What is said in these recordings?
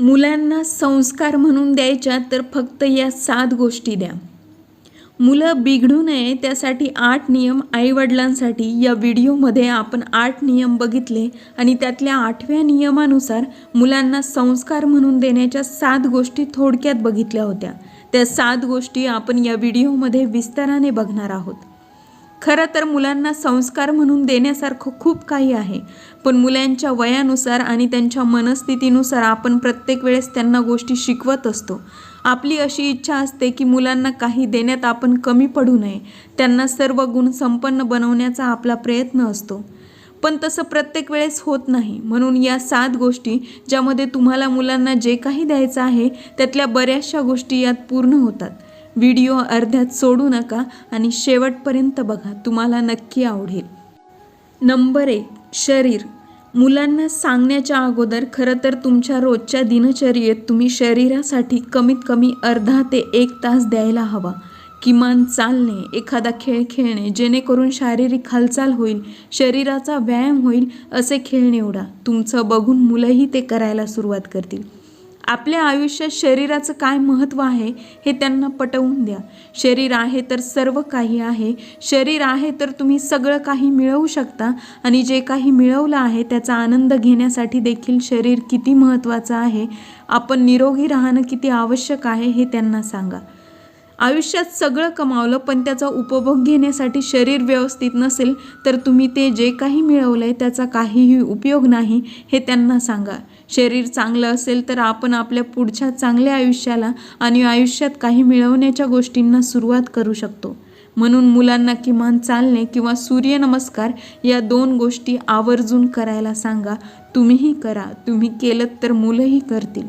मुलांना संस्कार म्हणून द्यायच्या तर फक्त या सात गोष्टी द्या. मुलं बिघडू नये त्यासाठी आठ नियम आईवडिलांसाठी. या व्हिडिओमध्ये आपण आठ नियम बघितले आणि त्यातल्या आठव्या नियमानुसार मुलांना संस्कार म्हणून देण्याच्या सात गोष्टी थोडक्यात बघितल्या होत्या. त्या सात गोष्टी आपण या व्हिडिओमध्ये विस्ताराने बघणार आहोत. खरं तर मुलांना संस्कार म्हणून देण्यासारखं खूप काही आहे. पण मुलांच्या वयानुसार आणि त्यांच्या मनस्थितीनुसार आपण प्रत्येक वेळेस त्यांना गोष्टी शिकवत असतो. आपली अशी इच्छा असते की मुलांना काही देण्यात आपण कमी पडू नये. त्यांना सर्व गुण संपन्न बनवण्याचा आपला प्रयत्न असतो. पण तसं प्रत्येक वेळेस होत नाही. म्हणून या सात गोष्टी ज्यामध्ये तुम्हाला मुलांना जे काही द्यायचं आहे त्यातल्या बऱ्याचशा गोष्टी यात पूर्ण होतात. व्हिडिओ अर्ध्यात सोडू नका आणि शेवटपर्यंत बघा तुम्हाला नक्की आवडेल. नंबर एक शरीर. मुलांना सांगण्याच्या अगोदर खरं तर तुमच्या रोजच्या दिनचर्येत तुम्ही शरीरासाठी कमीत कमी अर्धा ते एक तास द्यायला हवा. किमान चालणे एखादा खेळ खेळणे जेणेकरून शारीरिक हालचाल होईल शरीराचा व्यायाम होईल असे खेळ निवडा तुमचं बघून मुलंही ते करायला सुरुवात करतील. आपल्या आयुष्यात शरीराचं काय महत्त्व आहे हे त्यांना पटवून द्या. शरीर आहे तर सर्व काही आहे. शरीर आहे तर तुम्ही सगळं काही मिळवू शकता आणि जे काही मिळवलं आहे त्याचा आनंद घेण्यासाठी देखील शरीर किती महत्त्वाचं आहे. आपण निरोगी राहणं किती आवश्यक आहे हे त्यांना सांगा. आयुष्यात सगळं कमावलं पण त्याचा उपभोग घेण्यासाठी शरीर व्यवस्थित नसेल तर तुम्ही ते जे काही मिळवलं आहे त्याचा काहीही उपयोग नाही हे त्यांना सांगा. शरीर चांगलं असेल तर आपण आपल्या पुढच्या चांगल्या आयुष्याला आणि आयुष्यात काही मिळवण्याच्या गोष्टींना सुरुवात करू शकतो. म्हणून मुलांना किमान चालणे किंवा सूर्यनमस्कार या दोन गोष्टी आवर्जून करायला सांगा. तुम्हीही करा. तुम्ही केलं तर मुलंही करतील.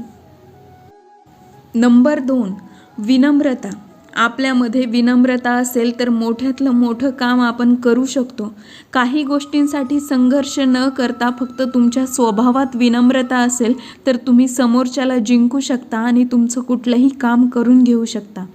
नंबर दोन विनम्रता. आपल्यामध्ये विनम्रता असेल तर मोठ्यातलं मोठं काम आपण करू शकतो. काही गोष्टींसाठी संघर्ष न करता फक्त तुमच्या स्वभावात विनम्रता असेल तर तुम्ही समोरच्याला जिंकू शकता आणि तुमचं कुठलंही काम करून घेऊ शकता.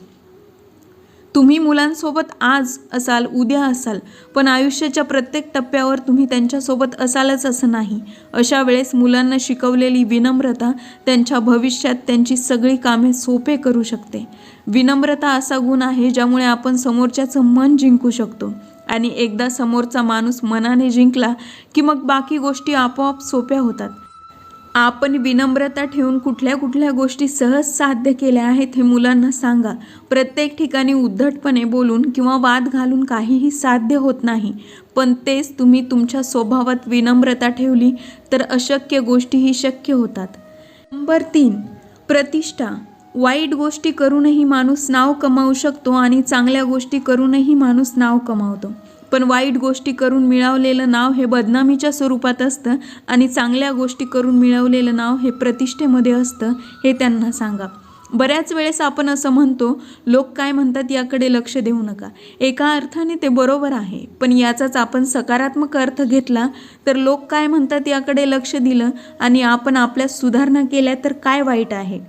तुम्ही मुलांसोबत आज असाल उद्या असाल पण आयुष्याच्या प्रत्येक टप्प्यावर तुम्ही त्यांच्यासोबत असालच असं नाही. अशा वेळेस मुलांना शिकवलेली विनम्रता त्यांच्या भविष्यात त्यांची सगळी कामे सोपे करू शकते. विनम्रता असा गुण आहे ज्यामुळे आपण समोरच्याचं मन जिंकू शकतो आणि एकदा समोरचा माणूस मनाने जिंकला की मग बाकी गोष्टी आपोआप सोप्या होतात. आपण विनम्रता ठेवून कुठल्या कुठल्या गोष्टी सहज साध्य केल्या आहेत हे मुलांना सांगा. प्रत्येक ठिकाणी उद्धटपणे बोलून किंवा वाद घालून काहीही साध्य होत नाही. पण तेच तुम्ही तुमच्या स्वभावात विनम्रता ठेवली तर अशक्य गोष्टीही शक्य होतात. नंबर तीन. प्रतिष्ठा. वाईट गोष्टी करूनही माणूस नाव कमावू शकतो आणि चांगल्या गोष्टी करूनही माणूस नाव कमावतो. पण वाईट गोष्टी करून मिळवलेलं नाव हे बदनामीच्या स्वरूपात असतं आणि चांगल्या गोष्टी करून मिळवलेलं नाव हे प्रतिष्ठेमध्ये असतं हे त्यांना सांगा. बऱ्याच वेळेस आपण असं म्हणतो लोक काय म्हणतात याकडे लक्ष देऊ नका. एका अर्थाने ते बरोबर आहे पण याचाच आपण सकारात्मक अर्थ घेतला तर लोक काय म्हणतात याकडे लक्ष दिलं आणि आपण आपल्या सुधारणा केल्या तर काय वाईट आहे?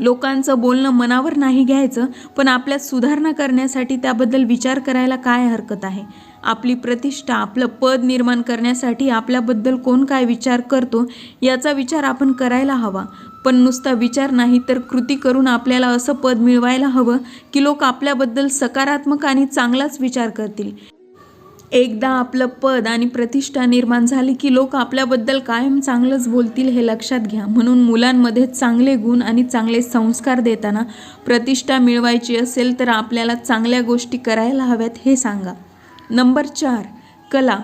लोकांचं बोलणं मनावर नाही घ्यायचं पण आपल्यात सुधारणा करण्यासाठी त्याबद्दल विचार करायला काय हरकत आहे? आपली प्रतिष्ठा आपलं पद निर्माण करण्यासाठी आपल्याबद्दल कोण काय विचार करतो याचा विचार आपण करायला हवा. पण नुसता विचार नाही तर कृती करून आपल्याला असं पद मिळवायला हवं की लोक आपल्याबद्दल सकारात्मक आणि चांगलाच विचार करतील. एकदा आपलं पद आणि प्रतिष्ठा निर्माण झाली की लोक आपल्याबद्दल कायम चांगलंच बोलतील हे लक्षात घ्या. म्हणून मुलांमध्ये चांगले गुण आणि चांगले संस्कार देताना प्रतिष्ठा मिळवायची असेल तर आपल्याला चांगल्या गोष्टी करायला हव्यात हे सांगा. नंबर चार कला.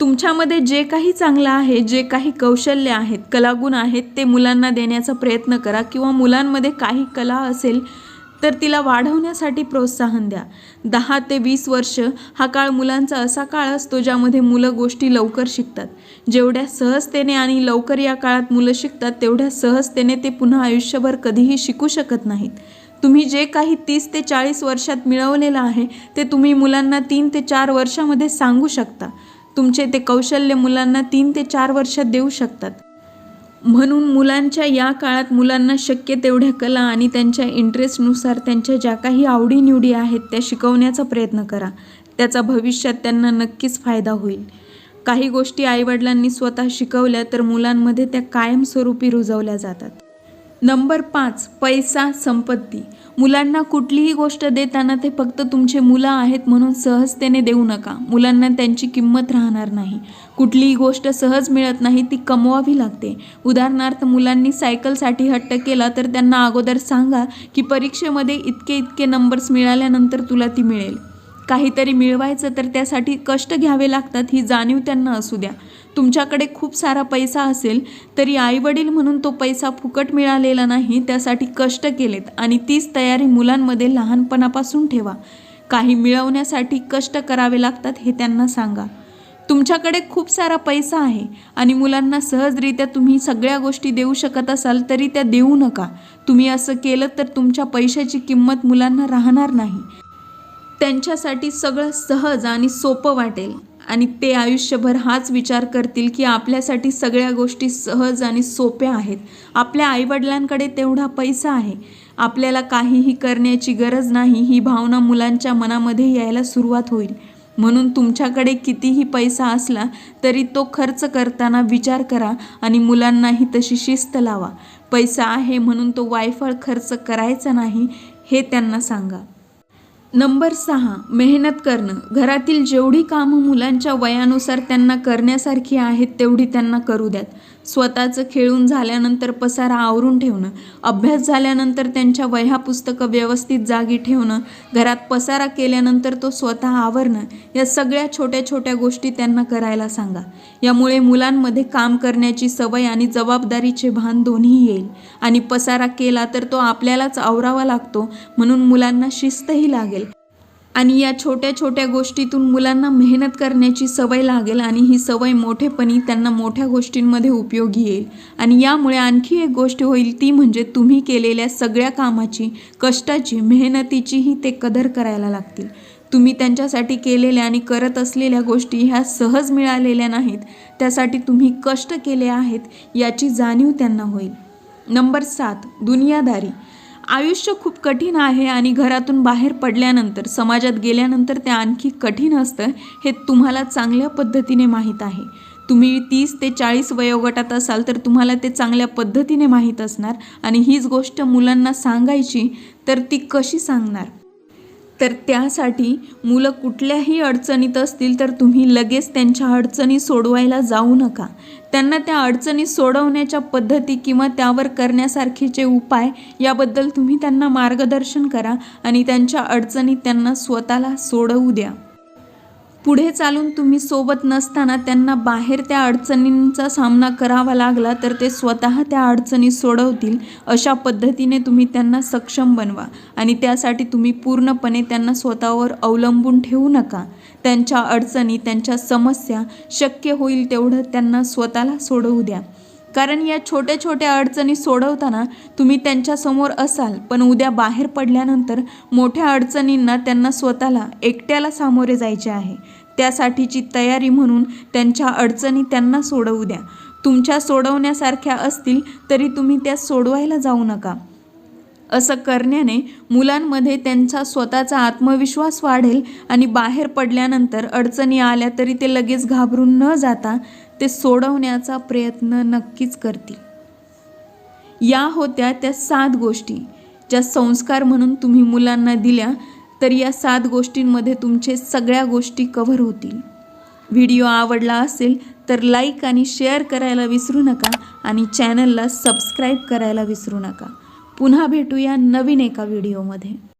तुमच्यामध्ये जे काही चांगलं आहे जे काही कौशल्य आहेत कलागुण आहेत ते मुलांना देण्याचा प्रयत्न करा किंवा मुलांमध्ये काही कला असेल तर तिला वाढवण्यासाठी प्रोत्साहन द्या. दहा ते वीस वर्ष हा काळ मुलांचा असा काळ असतो ज्यामध्ये मुलं गोष्टी लवकर शिकतात. जेवढ्या सहजतेने आणि लवकर या काळात मुलं शिकतात तेवढ्या सहजतेने ते पुन्हा आयुष्यभर कधीही शिकू शकत नाहीत. तुम्ही जे काही तीस ते चाळीस वर्षात मिळवलेलं आहे ते तुम्ही मुलांना तीन ते चार वर्षामध्ये सांगू शकता. तुमचे ते कौशल्य मुलांना तीन ते चार वर्षात देऊ शकतात. म्हणून मुलांच्या या काळात मुलांना शक्य तेवढ्या कला आणि त्यांच्या इंटरेस्टनुसार त्यांच्या ज्या काही आवडीनिवडी आहेत त्या शिकवण्याचा प्रयत्न करा. त्याचा भविष्यात त्यांना नक्कीच फायदा होईल. काही गोष्टी आईवडिलांनी स्वतः शिकवल्या तर मुलांमध्ये त्या कायमस्वरूपी रुजवल्या जातात. नंबर पाच पैसा संपत्ती. मुलांना कुठलीही गोष्ट देताना ते फक्त तुमचे मुलं आहेत म्हणून सहजतेने देऊ नका. मुलांना त्यांची किंमत राहणार नाही. कुठलीही गोष्ट सहज मिळत नाही ती कमवावी लागते. उदाहरणार्थ मुलांनी सायकलसाठी हट्ट केला तर त्यांना अगोदर सांगा की परीक्षेमध्ये इतके इतके नंबर्स मिळाल्यानंतर तुला ती मिळेल. काहीतरी मिळवायचं तर त्यासाठी कष्ट घ्यावे लागतात ही जाणीव त्यांना असू द्या. तुमच्याकडे खूप सारा पैसा असेल तरी आईवडील म्हणून तो पैसा फुकट मिळालेला नाही त्यासाठी कष्ट केलेत आणि तीच तयारी मुलांमध्ये लहानपणापासून ठेवा. काही मिळवण्यासाठी कष्ट करावे लागतात हे त्यांना सांगा. तुमच्याकडे खूप सारा पैसा आहे आणि मुलांना सहजरित्या तुम्ही सगळ्या गोष्टी देऊ शकत असाल तरी त्या देऊ नका. तुम्ही असं केलं तर तुमच्या पैशाची किंमत मुलांना राहणार नाही. त्यांच्यासाठी सगळं सहज आणि सोपं वाटेल. आणि ते आयुष्यभर हाच विचार करतील की आपल्यासाठी सगळ्या गोष्टी सहज आणि सोप्या आहेत. आपल्या आईवडिलांकडे तेवढा पैसा आहे. आपल्याला काहीही करण्याची गरज नाही ही भावना मुलांच्या मनामध्ये यायला सुरुवात होईल. म्हणून तुमच्याकडे कितीही पैसा असला तरी तो खर्च करताना विचार करा आणि मुलांनाही तशी शिस्त लावा. पैसा आहे म्हणून तो वायफळ खर्च करायचा नाही हे त्यांना सांगा. नंबर सहा मेहनत करणं. घरातील जेवढी कामं मुलांच्या वयानुसार त्यांना करण्यासारखी आहेत तेवढी त्यांना करू द्यात. स्वतःचं खेळून झाल्यानंतर पसारा आवरून ठेवणं अभ्यास झाल्यानंतर त्यांच्या वह्या पुस्तकं व्यवस्थित जागी ठेवणं घरात पसारा केल्यानंतर तो स्वतः आवरणं या सगळ्या छोट्या छोट्या गोष्टी त्यांना करायला सांगा. यामुळे मुलांमध्ये काम करण्याची सवय आणि जबाबदारीचे भान दोन्ही येईल. आणि पसारा केला तर तो आपल्यालाच आवरावा लागतो म्हणून मुलांना शिस्तही लागेल. आणि या छोट्या छोट्या गोष्टीतून मुलांना मेहनत करण्याची सवय लागेल आणि ही सवय मोठेपणी त्यांना मोठ्या गोष्टींमध्ये उपयोगी येईल. आणि यामुळे आणखी एक गोष्ट होईल ती म्हणजे तुम्ही केलेल्या सगळ्या कामाची कष्टाची मेहनतीचीही ते कदर करायला लागतील. तुम्ही त्यांच्यासाठी केलेल्या आणि करत असलेल्या गोष्टी ह्या सहज मिळालेल्या नाहीत. त्यासाठी तुम्ही कष्ट केले आहेत याची जाणीव त्यांना होईल. नंबर सात दुनियादारी. आयुष्य खूप कठीण आहे आणि घरातून बाहेर पडल्यानंतर समाजात गेल्यानंतर ते आणखी कठीण असतं हे तुम्हाला चांगल्या पद्धतीने माहीत आहे. तुम्ही तीस ते चाळीस वयोगटात असाल तर तुम्हाला ते चांगल्या पद्धतीने माहीत असणार आणि हीच गोष्ट मुलांना सांगायची तर ती कशी सांगणार? तर त्यासाठी मुलं कुठल्याही अडचणीत असतील तर तुम्ही लगेच त्यांच्या अडचणी सोडवायला जाऊ नका. त्यांना त्या अडचणी सोडवण्याच्या पद्धती किंवा त्यावर करण्यासारखेचे उपाय याबद्दल तुम्ही त्यांना मार्गदर्शन करा आणि त्यांच्या अडचणी त्यांना स्वतःला सोडवू द्या. पुढे चालून तुम्ही सोबत नसताना त्यांना बाहेर त्या अडचणींचा सामना करावा लागला तर ते स्वतः त्या अडचणी सोडवतील. अशा पद्धतीने तुम्ही त्यांना सक्षम बनवा आणि त्यासाठी तुम्ही पूर्णपणे त्यांना स्वतःवर अवलंबून ठेवू नका. त्यांच्या अडचणी त्यांच्या समस्या शक्य होईल तेवढं त्यांना स्वतःला सोडवू द्या. कारण या छोट्या छोट्या अडचणी सोडवताना तुम्ही त्यांच्यासमोर असाल पण उद्या बाहेर पडल्यानंतर मोठ्या अडचणींना त्यांना स्वतःला एकट्याला सामोरे जायचे आहे. त्यासाठीची तयारी म्हणून त्यांच्या अडचणी त्यांना सोडवू द्या. तुमच्या सोडवण्यासारख्या असतील तरी तुम्ही त्या सोडवायला जाऊ नका. असं करण्याने मुलांमध्ये त्यांचा स्वतःचा आत्मविश्वास वाढेल आणि बाहेर पडल्यानंतर अडचणी आल्या तरी ते लगेच घाबरून न जाता ते सोडवण्याचा प्रयत्न नक्कीच करतील. या होत्या त्या सात गोष्टी. ज्या संस्कार म्हणून तुम्ही मुलांना दिल्या तर या सात गोष्टींमध्ये तुमचे सगळ्या गोष्टी कव्हर होतील. व्हिडिओ आवडला असेल तर लाईक आणि शेअर करायला विसरू नका आणि चॅनलला सबस्क्राईब करायला विसरू नका. पुन्हा भेटूया नवीन एका व्हिडिओमध्ये.